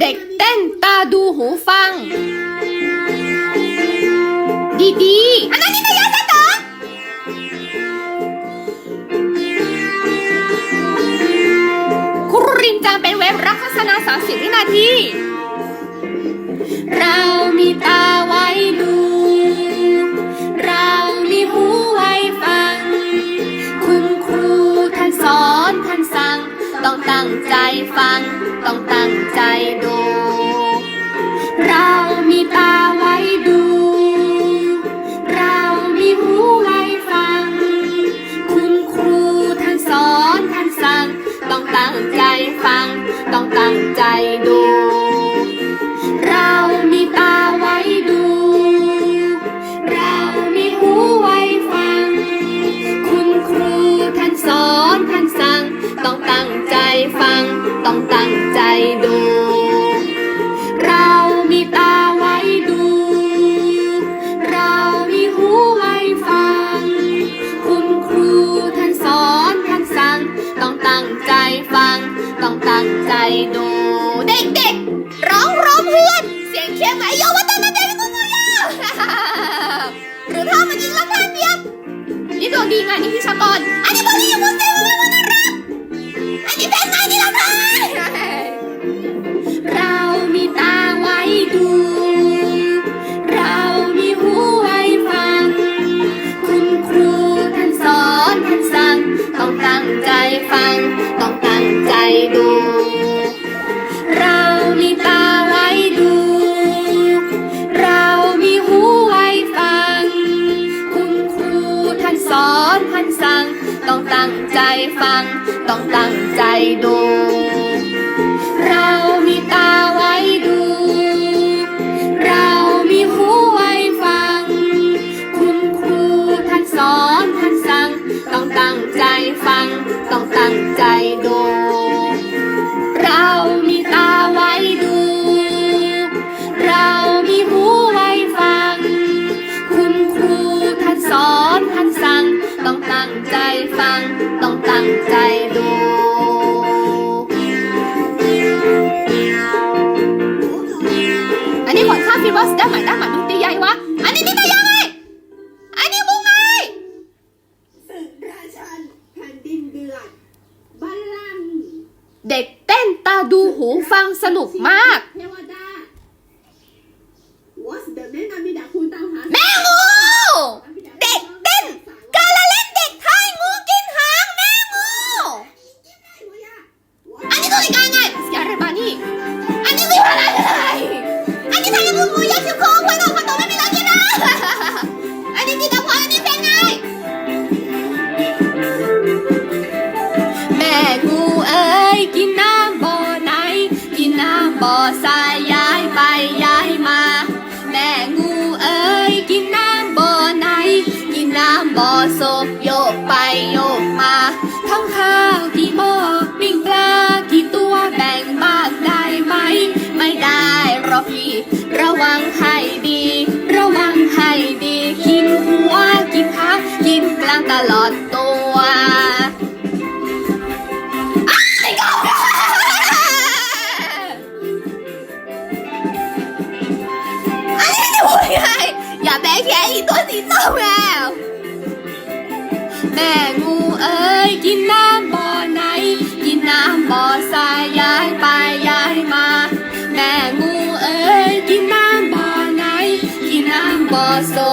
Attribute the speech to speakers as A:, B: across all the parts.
A: เด็กเต้นตาดูหูฟัง ดีๆอันนั้นนี่นายาซะต่อครูรินจังเป็นเว็บรับโฆษณา30วินาที เรามีตาไว้ดู เรามีหูไว้ฟัง คุณครูท่านสอนท่านสั่ง ต้องตั้งใจฟัง ต้องตั้งใจดู เรามีตาไว้ดู ต้องตั้งใจดู เด็กๆ ร้องร้องเพื่อน เสียงเชียงใหมโยวัตนาเดวิกุมุโยหรือถ้ามันยิงลำพันเดียวนี่ดวงดีไงนี่พิชากรอันนี้บริยูมุสเตมวันรักอันนี้เป็นไงนี่ลำพันเรามีตาไว้ดูเรามีหูไว้ฟัง ฟัง ต้องตั้งใจดู โศพโยกไปโยกมา ทั้งข้าวกี่หม้อปิ้งปลากี่ตัวแบ่งบ้างได้ไหม ไม่ได้หรอกพี่ ระวังให้ดี ระวังให้ดี กินหัวกินขากินกลางตลอดตัว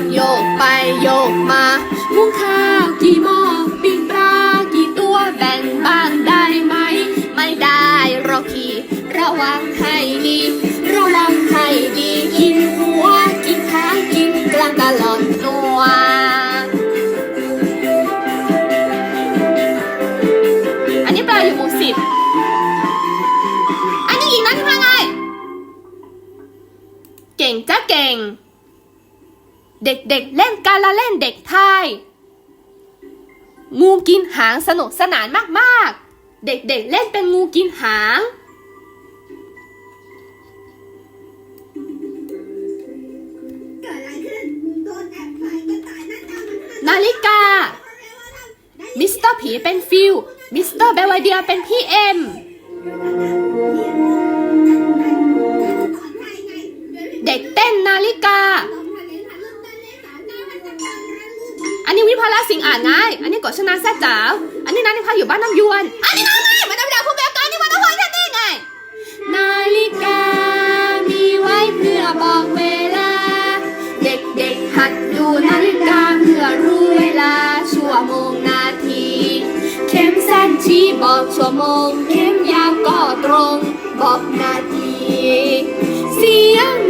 A: มโยกไปโยกมาหุงข้าวกี่หม้อปิ้งปลากี่ตัวแบ่งบ้างได้ไหม ไม่ได้หรอกพี่ระวังให้ดี ระวังให้ดีกินหัวกินขากินกลางตลอดตัวอันนี้ปลาอยู่หมู่สิบอันนี้อีกนั้นว่าไงเก่งจ้าเก่ง เด็กๆเเล่นการละเล่นเด็กไทย งูกินหางสนุกสนานมากๆ เด็กๆเเล่นเป็นงูกินหาง
B: เกิดอะไรขึ้นโดนแอบถ่ากระนันนา
A: ฬิกา มิสเตอร์ผีเป็นฟิวมิสเตอร์เบลวเดียเป็นพี่เอ็ม
B: เด็กเต้นนา
A: ฬิกา นไงอันนี้กดชนะแซ่จ๋าอันนี้นาฬิกาอยู่บ้านน้ำยวน อันนี้นาไงมันน้ำดาวผู้แบกการนี่มันเอาไว้ท่านนี่ไง นาฬิกา มีไว้เพื่อบอกเวลา เด็กๆหัดดูนาฬิกาเพื่อรู้เวลา ชั่วโมงนาที เข็มสั้นชี้บอกชั่วโมง เข็มยาวก็ตรง บอกนาที เสียง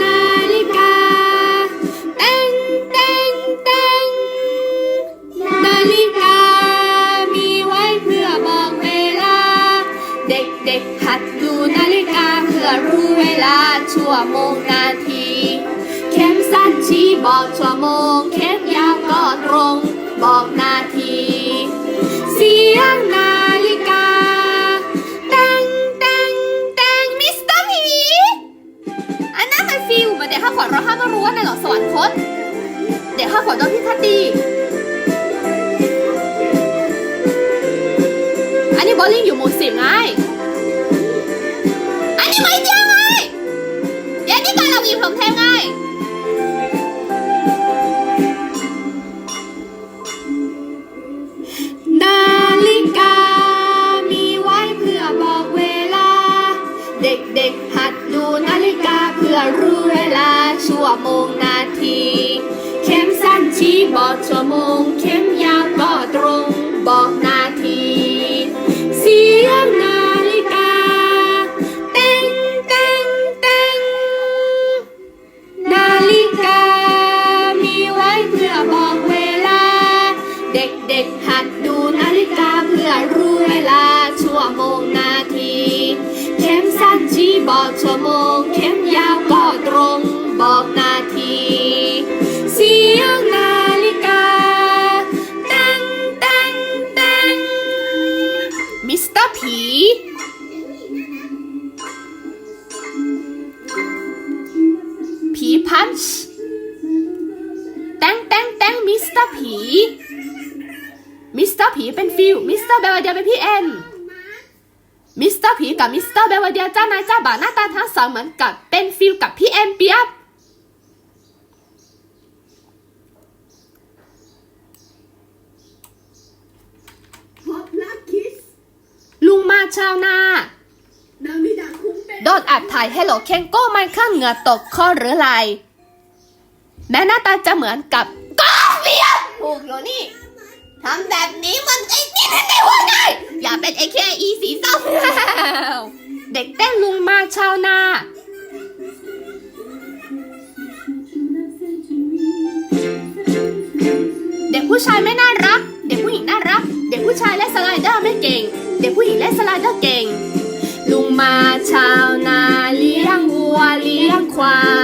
A: ชั่วโมงนาที เข็มสั้นชี้บอกชั่วโมง เข็มยาวก็ตรง บอกนาที เสียงนาฬิกาแตงแตงแตงมิสเตอร์ผีอันนั้นมันฟิลมาเดี๋ยวข้าขอเราห้ามารู้ว่าในหลอดสวรรคตเดี๋ยวข้าขอโดนพิคดีอันนี้โบลิ่งอยู่หมู่สิบไงอันนี้ไม่เจียวไงเดี๋ยวนี่ารเราอีกผมเทมไงนาฬิกา มีไว้เพื่อบอกเวลา เด็กๆหัดดูนาฬิกาเพื่อรู้เวลาชั่วโมงนาที เข็มสั้นชี้บอกชั่วโมง เข็มยาวก็ตรง ผีพันช์แตงแตงแตงมิสเตอร์ผีมิสเตอร์ผีเป็นฟิลมิสเตอร์เบลเดียเป็นพี่เอ็นมิสเตอร์ผีกับมิสเตอร์เบลเดียเจ้านายเจ้าบ่าวหน้าตาทั้งสองเหมือนกับเป็นฟิลกับพี่เอ็นเปียบ
B: พบรักคิส
A: ลุงมาชาวนา
B: นามิดาคุ้งเป็น
A: โดนอัดถ่ายให้โหลเคนโก้ไมเคิลเหงื่อตกข้อหรือไหล แม้หน้าตาจะเหมือนกับกอเฟียถูกแล้วนี่ทำแบบนี้มันไอ้นี่นั่นได้ว่าไงอย่าเป็นไอ้แค่อีสีส้มแล้วเด็กเต้นลุงมาชาวนาเด็กผู้ชายไม่น่ารัก เด็กผู้หญิงน่ารัก เด็กผู้ชายเล่นสไลเดอร์ไม่เก่ง เด็กผู้หญิงเล่นสไลเดอร์เก่ง ลุงมาชาวนาเลี้ยงวัวเลี้ยงควาย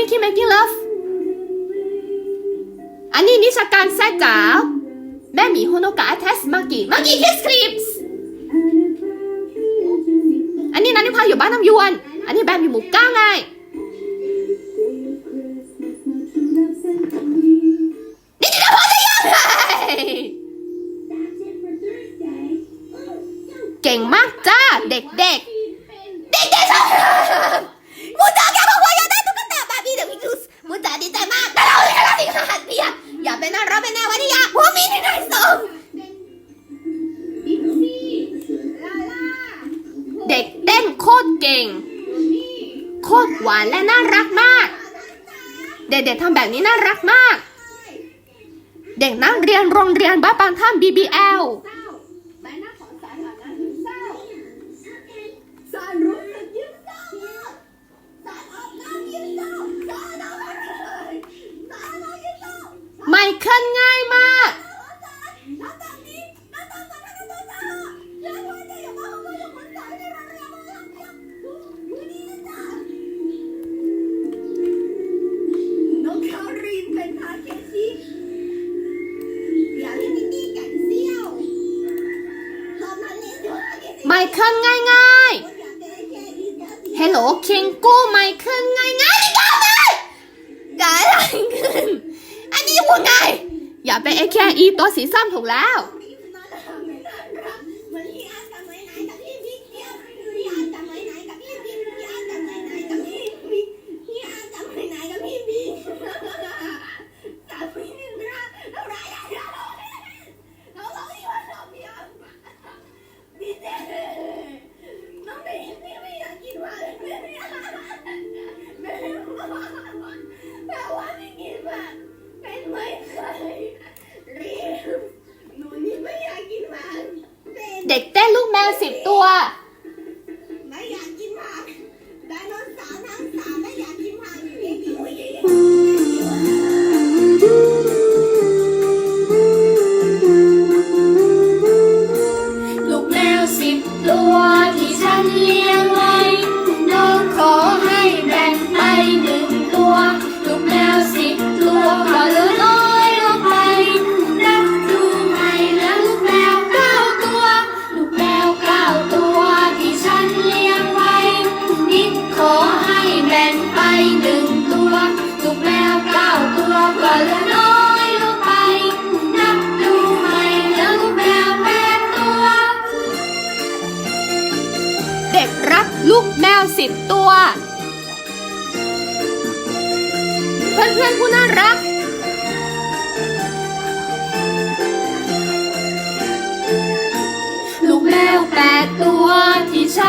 A: Pinky Making love อันนี้นิชาการแซ่จ๋าแม่หมีโฮโนกะ attach มังกี้มังกี้ kiss clips อันนี้นันนิพาอยู่บ้านน้ำยวน อันนี้แบมอยู่หมู่เก้าไงนี่จะพอจะยังไงเก่งมากจ้า เด็กๆ เด็กๆาดีใจมากแต่เราไม่ได้สิค่ะเปียอย่าเป็นนักร้องเป็นแนายวันนี้ยาหัวมีที่ไหนส่งเด็กเต้นโคตรเก่ง โคตรหวานและน่ารักมาก เด็กๆทำแบบนี้น่ารักมาก เด็กนักเรียนโรงเรียนบ้าปางท่าม BBL
B: เคิ
A: ลง่าย
B: ง่าย
A: ๆ Hello เคียงกู้ไมเคิลง่ายง่ายๆนี่ก็เลยเกิดอะไรขึ้น อันนี้หัวไง อย่าไปแค่
B: อี
A: ตัวสี
B: ส้มถูก
A: แล้ว สิบตัว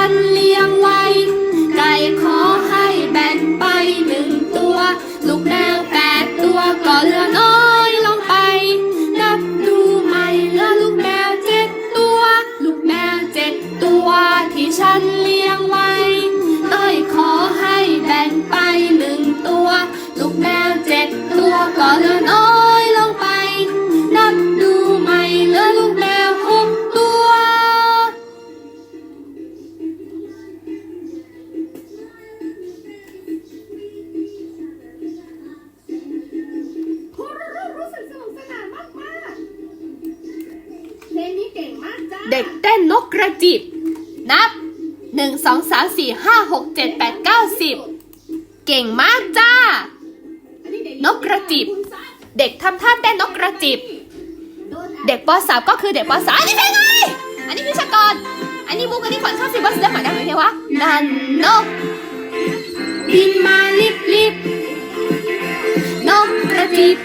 A: ันเลี้ยงไว้ ไก่ขอให้แบ่งไปหนึ่งตัว ลูกแมวแปดตัวก็เลือน้ กเด็กเต้นนกก
B: ระ
A: จิบ นับหนึ่งสองสามสี่ห้าหกเจ็ดแปดเก้าสิบเก่งมากจ้า นกกระจิบ เด็กทำท่าเต้นนกกระจิบ เด็กปสาก็คือเด็กปสาอันนี้เพลงไง อันนี้คือชกร อันนี้มุกอันนี้ขวัญชอบสิบัสเดอร์หมายได้ไหมเนี่ยวะนันนก บินมาลิบลิบนกกระจิบ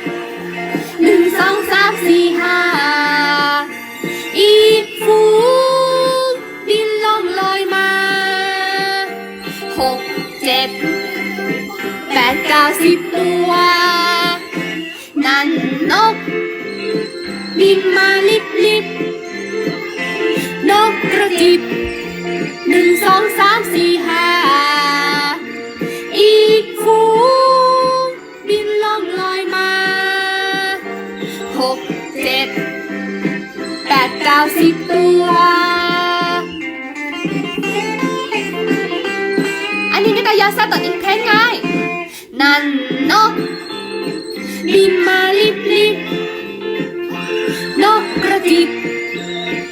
A: เก้าสิบตัว นั่นนก บินมาลิบลิบนกกระจิบหนึ่งสองสามสี่ห้าอีกฝูงบินล่องลอยมาหกเจ็ดแปดเก้าสิบตัวอันนี้นิตยาซาตอนอินเพลงไง นั่นนก บินมาลิบลิบนกกระจิบ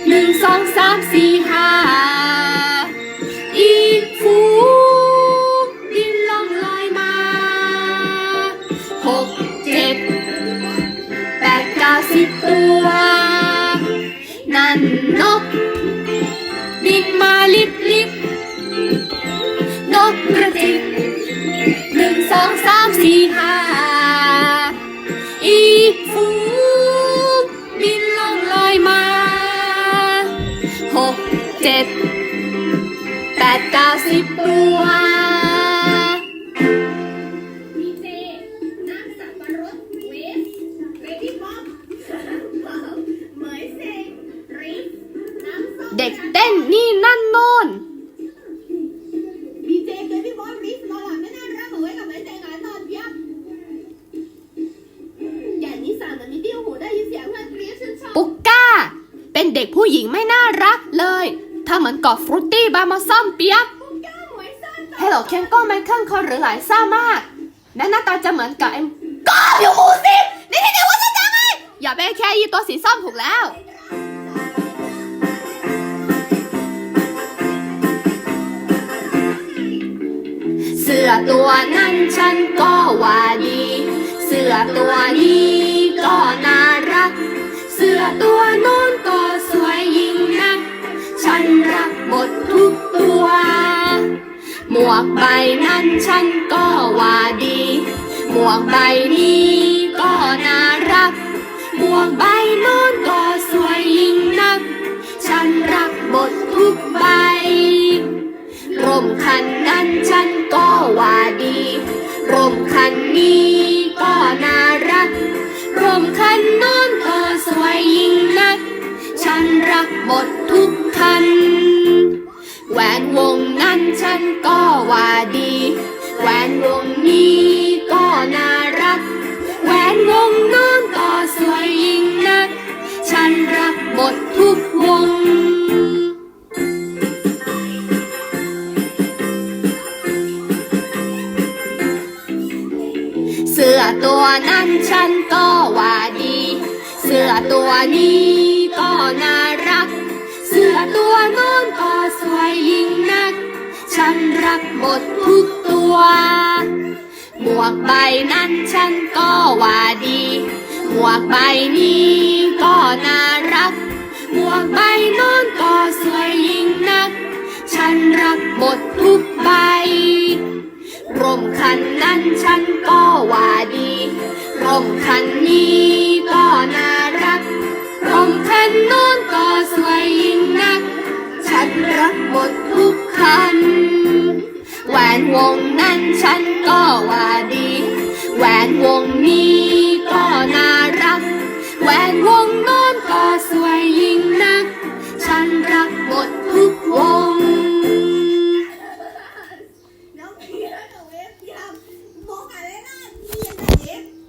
A: หนึ่งสองสามสี่ห้า อ เด็กผู้หญิงไม่น่ารักเลย ถ้าเหมือนกอบฟรุตตี้บามาซ่อมเปียก
B: ปุ๊กก้าหมวยซ่อน
A: เฮลโลเคนก็ไมเคิลเขาหรือหลายซ่ามากและหน้าตาจะเหมือนกับเอ็มก็อยู่หมู่สิบนี่ที่เดียวว่าจะจังไงอย่าไปแค่ยีตัวสีส้มถูกแล้วเสื้อตัวนั้นฉันก็ว่าดี เสื้อตัวนี้ก็น่ารัก เสื้อตัวโน้น ฉันรักหมดทุกตัว หมวกใบนั้นฉันก็ว่าดี หมวกใบนี้ก็น่ารัก หมวกใบโน้นก็สวยยิ่งนัก ฉันรักหมดทุกใบ ร่มคันนั้นฉันก็ว่าดี ร่มคันนี้ก็น่ารัก ร่มคันโน้นก็สวยยิ่งนัก ฉันรักหมดทุก คันแหวนวงนั้นฉันก็ว่าดี แหวนวงนี้ก็น่ารัก แหวนวงน้นก็สวยยิ่งนัก ฉันรักหมดทุกวงเสื้อตัวนั้นฉันก็ว่าดี เสื้อตัวนี้ รักหมดทุกตัว หมวกใบนั้นฉันก็ว่าดี หมวกใบนี้ก็น่ารัก หมวกใบโน้นก็สวยยิ่งนัก ฉันรักหมดทุกใบ ร่มคันนั้นฉันก็ว่าดี ร่มคันนี้ก็น่ารัก ร่มคันโน้นก็สวยยิ่งนัก ฉันรักหมดทุกคัน วนวงนั้นฉันก็ว่าดี แหวนวงนี้